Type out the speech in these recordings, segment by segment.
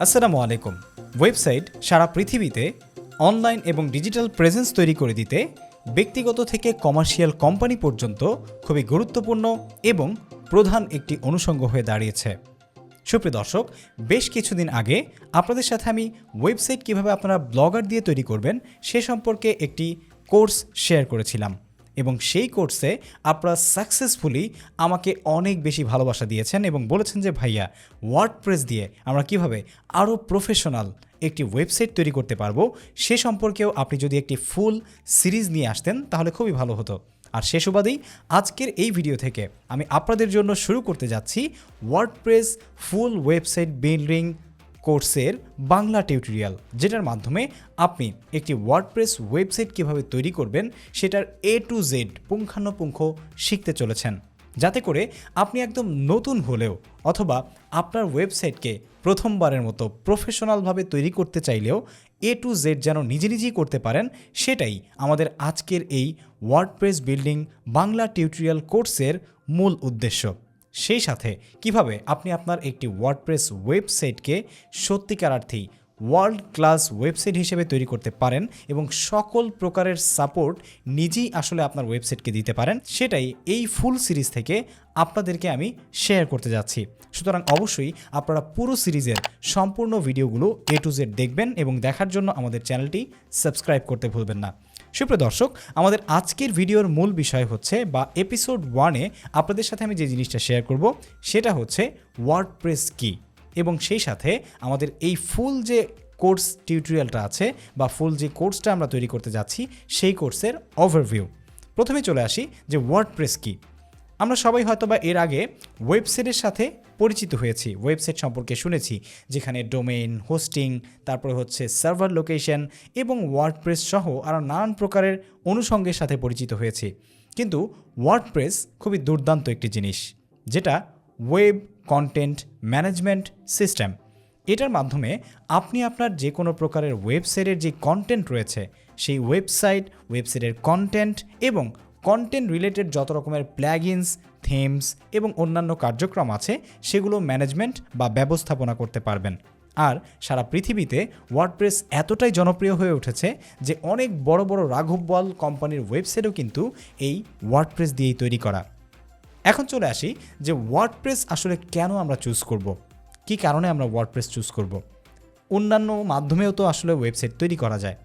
আসসালামু আলাইকুম। ওয়েবসাইট সারা পৃথিবীতে অনলাইন এবং ডিজিটাল প্রেজেন্স তৈরি করে দিতে ব্যক্তিগত থেকে কমার্শিয়াল কোম্পানি পর্যন্ত খুবই গুরুত্বপূর্ণ এবং প্রধান একটি অনুষঙ্গ হয়ে দাঁড়িয়েছে। সুপ্রিয় দর্শক, বেশ কিছুদিন আগে আপনাদের সাথে আমি ওয়েবসাইট কীভাবে আপনারা ব্লগার দিয়ে তৈরি করবেন সে সম্পর্কে একটি কোর্স শেয়ার করেছিলাম। এবং সেই কোর্সে আপনারা সাকসেসফুলি আমাকে অনেক বেশি ভালোবাসা দিয়েছেন এবং বলেছেন যে, ভাইয়া ওয়ার্ডপ্রেস দিয়ে আমরা কীভাবে আরও প্রফেশনাল একটি ওয়েবসাইট তৈরি করতে পারব, সে সম্পর্কেও আপনি যদি একটি ফুল সিরিজ নিয়ে আসতেন, তাহলে খুবই ভালো হতো। আর সে সুবাদেই আজকের এই ভিডিও থেকে আমি আপনাদের জন্য শুরু করতে যাচ্ছি ওয়ার্ডপ্রেস ফুল ওয়েবসাইট বিল্ডিং কোর্সের বাংলা টিউটোরিয়াল, যেটার মাধ্যমে আপনি একটি ওয়ার্ডপ্রেস ওয়েবসাইট কীভাবে তৈরি করবেন, সেটার এ টু জেড পুঙ্খানুপুঙ্খ শিখতে চলেছেন। যাতে করে আপনি একদম নতুন হলেও অথবা আপনার ওয়েবসাইটকে প্রথমবারের মতো প্রফেশনালভাবে তৈরি করতে চাইলেও এ টু জেড যেন নিজে নিজেই করতে পারেন, সেটাই আমাদের আজকের এই ওয়ার্ডপ্রেস বিল্ডিং বাংলা টিউটোরিয়াল কোর্সের মূল উদ্দেশ্য। সেই সাথে কীভাবে আপনি আপনার একটি ওয়ার্ডপ্রেস ওয়েবসাইটকে সত্যিকারার্থী ওয়ার্ল্ড ক্লাস ওয়েবসাইট হিসেবে তৈরি করতে পারেন এবং সকল প্রকারের সাপোর্ট নিজেই আসলে আপনার ওয়েবসাইটকে দিতে পারেন, সেটাই এই ফুল সিরিজ থেকে আপনাদেরকে আমি শেয়ার করতে যাচ্ছি। সুতরাং অবশ্যই আপনারা পুরো সিরিজের সম্পূর্ণ ভিডিওগুলো এ টু জেড দেখবেন এবং দেখার জন্য আমাদের চ্যানেলটি সাবস্ক্রাইব করতে ভুলবেন না। সুপ্রিয় দর্শক, আমাদের আজকের ভিডিওর মূল বিষয় হচ্ছে বা এপিসোড ওয়ানে আপনাদের সাথে আমি যে জিনিসটা শেয়ার করব, সেটা হচ্ছে ওয়ার্ডপ্রেস কি? এবং সেই সাথে আমাদের এই ফুল যে কোর্স টিউটোরিয়ালটা আছে বা ফুল যে কোর্সটা আমরা তৈরি করতে যাচ্ছি, সেই কোর্সের ওভারভিউ প্রথমে চলে আসি যে ওয়ার্ডপ্রেস কি। আমরা সবাই হয়তো বা এর আগে ওয়েবসাইটের সাথে পরিচিত হয়েছি, ওয়েবসাইট সম্পর্কে শুনেছি, যেখানে ডোমেইন, হোস্টিং, তারপরে হচ্ছে সার্ভার লোকেশন এবং ওয়ার্ডপ্রেস সহ আরও নানান প্রকারের অনুষঙ্গের সাথে পরিচিত হয়েছি। কিন্তু ওয়ার্ডপ্রেস খুবই দুর্দান্ত একটি জিনিস, যেটা ওয়েব কন্টেন্ট ম্যানেজমেন্ট সিস্টেম। এটার মাধ্যমে আপনি আপনার যে কোনো প্রকারের ওয়েবসাইটের যে কন্টেন্ট রয়েছে, সেই ওয়েবসাইট, ওয়েবসাইটের কন্টেন্ট এবং কন্টেন্ট রিলেটেড যত রকমের প্ল্যাগিনস থিমস এবং অন্যান্য কার্যক্রম আছে, সেগুলো ম্যানেজমেন্ট বা ব্যবস্থাপনা করতে পারবেন। আর সারা পৃথিবীতে ওয়ার্ডপ্রেস এতটাই জনপ্রিয় হয়ে উঠেছে যে অনেক বড় বড় রাঘব বল কোম্পানির ওয়েবসাইটও কিন্তু এই ওয়ার্ডপ্রেস দিয়েই তৈরি করা। এখন চলে আসি যে ওয়ার্ডপ্রেস আসলে কেন আমরা চুজ করব? কি কারণে আমরা ওয়ার্ডপ্রেস চুজ করব? অন্যান্য মাধ্যমেও তো আসলে ওয়েবসাইট তৈরি করা যায়।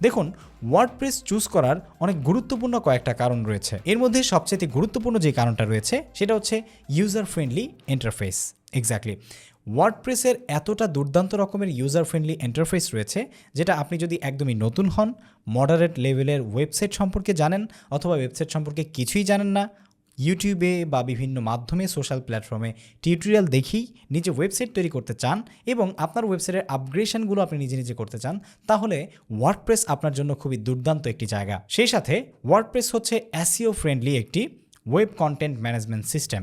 দেখুন ওয়ার্ডপ্রেস চুজ করার অনেক গুরুত্বপূর্ণ কয়েকটা কারণ রয়েছে। এর মধ্যে সবচেয়ে গুরুত্বপূর্ণ যে কারণটা রয়েছে, সেটা হচ্ছে ইউজার ফ্রেন্ডলি ইন্টারফেস এক্স্যাক্টলি ওয়ার্ডপ্রেসের এতটা দুর্দান্ত রকমের ইউজার ফ্রেন্ডলি ইন্টারফেস রয়েছে, যেটা আপনি যদি একদমই নতুন হন মডারেট লেভেলের ওয়েবসাইট সম্পর্কে জানেন, অথবা ওয়েবসাইট সম্পর্কে কিছুই জানেন না ইউটিউবে বা বিভিন্ন মাধ্যমে সোশ্যাল প্ল্যাটফর্মে টিউটোরিয়াল দেখেই নিজে ওয়েবসাইট তৈরি করতে চান এবং আপনার ওয়েবসাইটের আপগ্রেশনগুলো আপনি নিজে নিজে করতে চান, তাহলে ওয়ার্ডপ্রেস আপনার জন্য খুবই দুর্দান্ত একটি জায়গা। সেই সাথে ওয়ার্ডপ্রেস হচ্ছে অ্যাসিও ফ্রেন্ডলি একটি ওয়েব কন্টেন্ট ম্যানেজমেন্ট সিস্টেম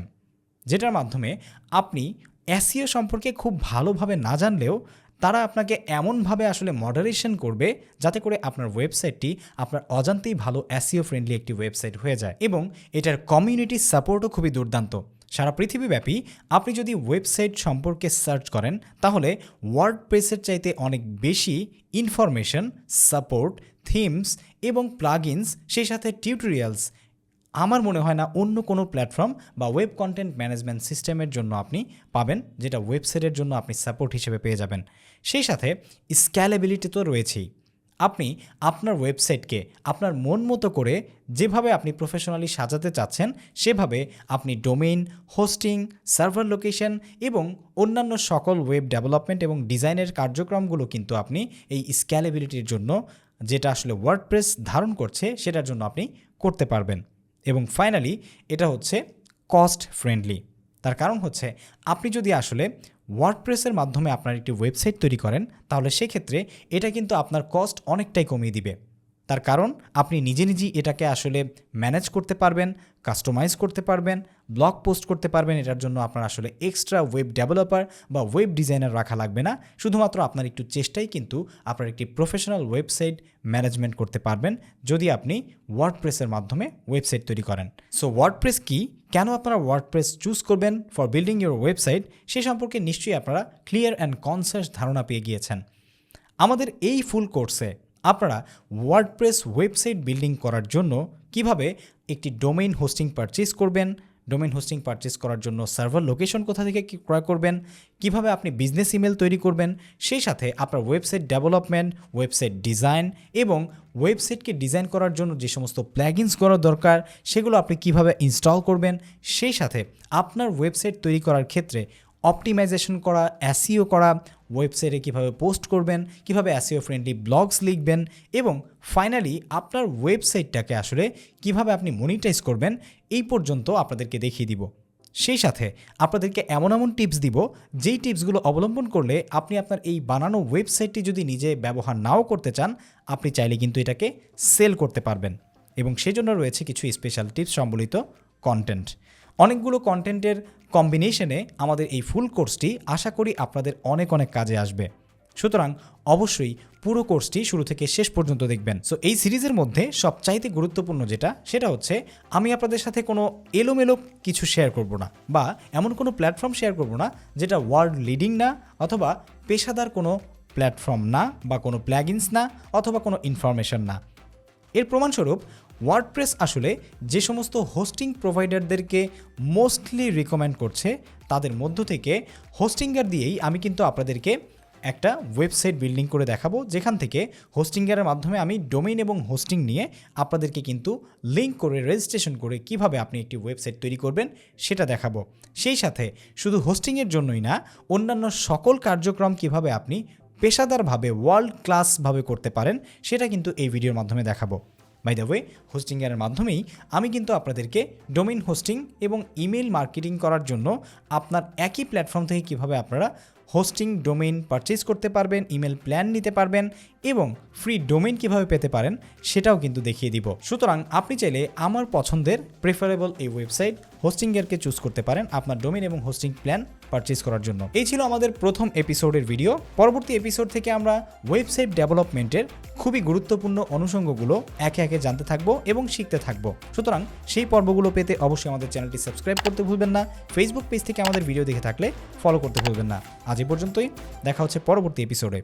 যেটার মাধ্যমে আপনি অ্যাসিও সম্পর্কে খুব ভালোভাবে না জানলেও তারা আপনাকে এমনভাবে আসলে মডারেশন করবে যাতে করে আপনার ওয়েবসাইটটি আপনার অজান্তেই ভালো অ্যাসিও ফ্রেন্ডলি একটি ওয়েবসাইট হয়ে যায় এবং এটার কমিউনিটি সাপোর্টও খুবই দুর্দান্ত। সারা পৃথিবীব্যাপী আপনি যদি ওয়েবসাইট সম্পর্কে সার্চ করেন, তাহলে ওয়ার্ড প্রেসের চাইতে অনেক বেশি ইনফরমেশন সাপোর্ট থিমস এবং প্লাগইনস সেই সাথে টিউটোরিয়ালস আমার মনে হয় না অন্য কোনো প্ল্যাটফর্ম বা ওয়েব কন্টেন্ট ম্যানেজমেন্ট সিস্টেমের জন্য আপনি পাবেন, যেটা ওয়েবসাইটের জন্য আপনি সাপোর্ট হিসেবে পেয়ে যাবেন। সেই সাথে স্ক্যালেবিলিটি তো রয়েছেই। আপনি আপনার ওয়েবসাইটকে আপনার মন মতো করে যেভাবে আপনি প্রফেশনালি সাজাতে চাচ্ছেন, সেভাবে আপনি ডোমেইন, হোস্টিং, সার্ভার লোকেশন এবং অন্যান্য সকল ওয়েব ডেভেলপমেন্ট এবং ডিজাইনের কার্যক্রমগুলো কিন্তু আপনি এই স্ক্যালেবিলিটির জন্য, যেটা আসলে ওয়ার্ডপ্রেস ধারণ করছে, সেটার জন্য আপনি করতে পারবেন। এবং ফাইনালি এটা হচ্ছে কস্ট ফ্রেন্ডলি তার কারণ হচ্ছে, আপনি যদি আসলে ওয়ার্ডপ্রেসের মাধ্যমে আপনার একটি ওয়েবসাইট তৈরি করেন, তাহলে সেক্ষেত্রে এটা কিন্তু আপনার কস্ট অনেকটাই কমিয়ে দিবে। তার কারণ, আপনি নিজে নিজেই এটাকে আসলে ম্যানেজ করতে পারবেন কাস্টমাইজ করতে পারবেন ব্লগ পোস্ট করতে পারবেন, এটার জন্য আপনার আসলে এক্সট্রা ওয়েব ডেভেলপার বা ওয়েব ডিজাইনার রাখা লাগবে না। শুধুমাত্র আপনার একটু চেষ্টাই কিন্তু আপনার একটি প্রফেশনাল ওয়েবসাইট ম্যানেজমেন্ট করতে পারবেন, যদি আপনি ওয়ার্ডপ্রেসের মাধ্যমে ওয়েবসাইট তৈরি করেন। সো ওয়ার্ডপ্রেস কি? কেন আপনারা ওয়ার্ডপ্রেস চুজ করবেন ফর বিল্ডিং ইউর ওয়েবসাইট সে সম্পর্কে নিশ্চয়ই আপনারা ক্লিয়ার অ্যান্ড কনসাস ধারণা পেয়ে গিয়েছেন। আমাদের এই ফুল কোর্সে আপনারা ওয়ার্ডপ্রেস ওয়েবসাইট বিল্ডিং করার জন্য কীভাবে একটি ডোমেইন হোস্টিং পারচেস করবেন ডোমেইন হোস্টিং পারচেস করার জন্য সার্ভার লোকেশন কোথা থেকে কি ক্রয় করবেন, কীভাবে আপনি বিজনেস ইমেল তৈরি করবেন, সেই সাথে আপনার ওয়েবসাইট ডেভেলপমেন্ট ওয়েবসাইট ডিজাইন এবং ওয়েবসাইটকে ডিজাইন করার জন্য যে সমস্ত প্ল্যাগিনস করা দরকার, সেগুলো আপনি কীভাবে ইনস্টল করবেন, সেই সাথে আপনার ওয়েবসাইট তৈরি করার ক্ষেত্রে অপটিমাইজেশন করা অ্যাসিও করা ওয়েবসাইটে কীভাবে পোস্ট করবেন, কীভাবে অ্যাসিও ফ্রেন্ডলি ব্লগস লিখবেন এবং ফাইনালি আপনার ওয়েবসাইটটাকে আসলে কীভাবে আপনি মনিটাইজ করবেন, এই পর্যন্ত আপনাদেরকে দেখিয়ে দিব। সেই সাথে আপনাদেরকে এমন এমন টিপস দিব, যেই টিপসগুলো অবলম্বন করলে আপনি আপনার এই বানানো ওয়েবসাইটটি যদি নিজে ব্যবহার নাও করতে চান, আপনি চাইলে কিন্তু এটাকে সেল করতে পারবেন। এবং সেজন্য রয়েছে কিছু স্পেশাল টিপস সম্বলিত কন্টেন্ট অনেকগুলো কন্টেন্টের কম্বিনেশনে আমাদের এই ফুল কোর্সটি আশা করি আপনাদের অনেক অনেক কাজে আসবে। সুতরাং অবশ্যই পুরো কোর্সটি শুরু থেকে শেষ পর্যন্ত দেখবেন। সো এই সিরিজের মধ্যে সবচাইতে গুরুত্বপূর্ণ যেটা, সেটা হচ্ছে আমি আপনাদের সাথে কোনো এলোমেলো কিছু শেয়ার করব না বা এমন কোনো প্ল্যাটফর্ম শেয়ার করব না যেটা ওয়ার্ল্ড লিডিং না অথবা পেশাদার কোনো প্ল্যাটফর্ম না বা কোনো প্ল্যাগিনস না অথবা কোনো ইনফরমেশন না। এর প্রমাণস্বরূপ ওয়ার্ডপ্রেস আসলে যে সমস্ত হোস্টিং প্রোভাইডারদেরকে মোস্টলি রিকমেন্ড করছে, তাদের মধ্য থেকে হোস্টিঙ্গার দিয়েই আমি কিন্তু আপনাদেরকে একটা ওয়েবসাইট বিল্ডিং করে দেখাবো, যেখান থেকে হোস্টিঙ্গারের মাধ্যমে আমি ডোমেইন এবং হোস্টিং নিয়ে আপনাদেরকে কিন্তু লিঙ্ক করে রেজিস্ট্রেশন করে কীভাবে আপনি একটি ওয়েবসাইট তৈরি করবেন সেটা দেখাবো। সেই সাথে শুধু হোস্টিংয়ের জন্যই না, অন্যান্য সকল কার্যক্রম কীভাবে আপনি পেশাদারভাবে ওয়ার্ল্ড ক্লাসভাবে করতে পারেন, সেটা কিন্তু এই ভিডিওর মাধ্যমে দেখাবো। বাই দ্য ওয়ে হোস্টিংয়ের মাধ্যমেই আমি কিন্তু আপনাদেরকে ডোমেইন হোস্টিং এবং ইমেল মার্কেটিং করার জন্য আপনার একই প্ল্যাটফর্ম থেকে কীভাবে আপনারা হোস্টিং ডোমেইন পারচেজ করতে পারবেন ইমেল প্ল্যান নিতে পারবেন এবং ফ্রি ডোমেইন কীভাবে পেতে পারেন সেটাও কিন্তু দেখিয়ে দিব। সুতরাং আপনি চাইলে আমার পছন্দের প্রেফারেবল এই ওয়েবসাইট হোস্টিংয়েরকে চুজ করতে পারেন, আপনার ডোমেইন এবং হোস্টিং প্ল্যান পারচেজ করার জন্য। এই ছিল আমাদের প্রথম এপিসোডের ভিডিও পরবর্তী এপিসোড থেকে আমরা ওয়েবসাইট ডেভেলপমেন্টের খুবই গুরুত্বপূর্ণ অনুষঙ্গগুলো একে একে জানতে থাকব এবং শিখতে থাকব। সুতরাং সেই পর্বগুলো পেতে অবশ্যই আমাদের চ্যানেলটি সাবস্ক্রাইব করতে ভুলবেন না। ফেসবুক পেজ থেকে আমাদের ভিডিও দেখে থাকলে ফলো করতে ভুলবেন না। আজ এ পর্যন্তই। দেখা হচ্ছে পরবর্তী এপিসোডে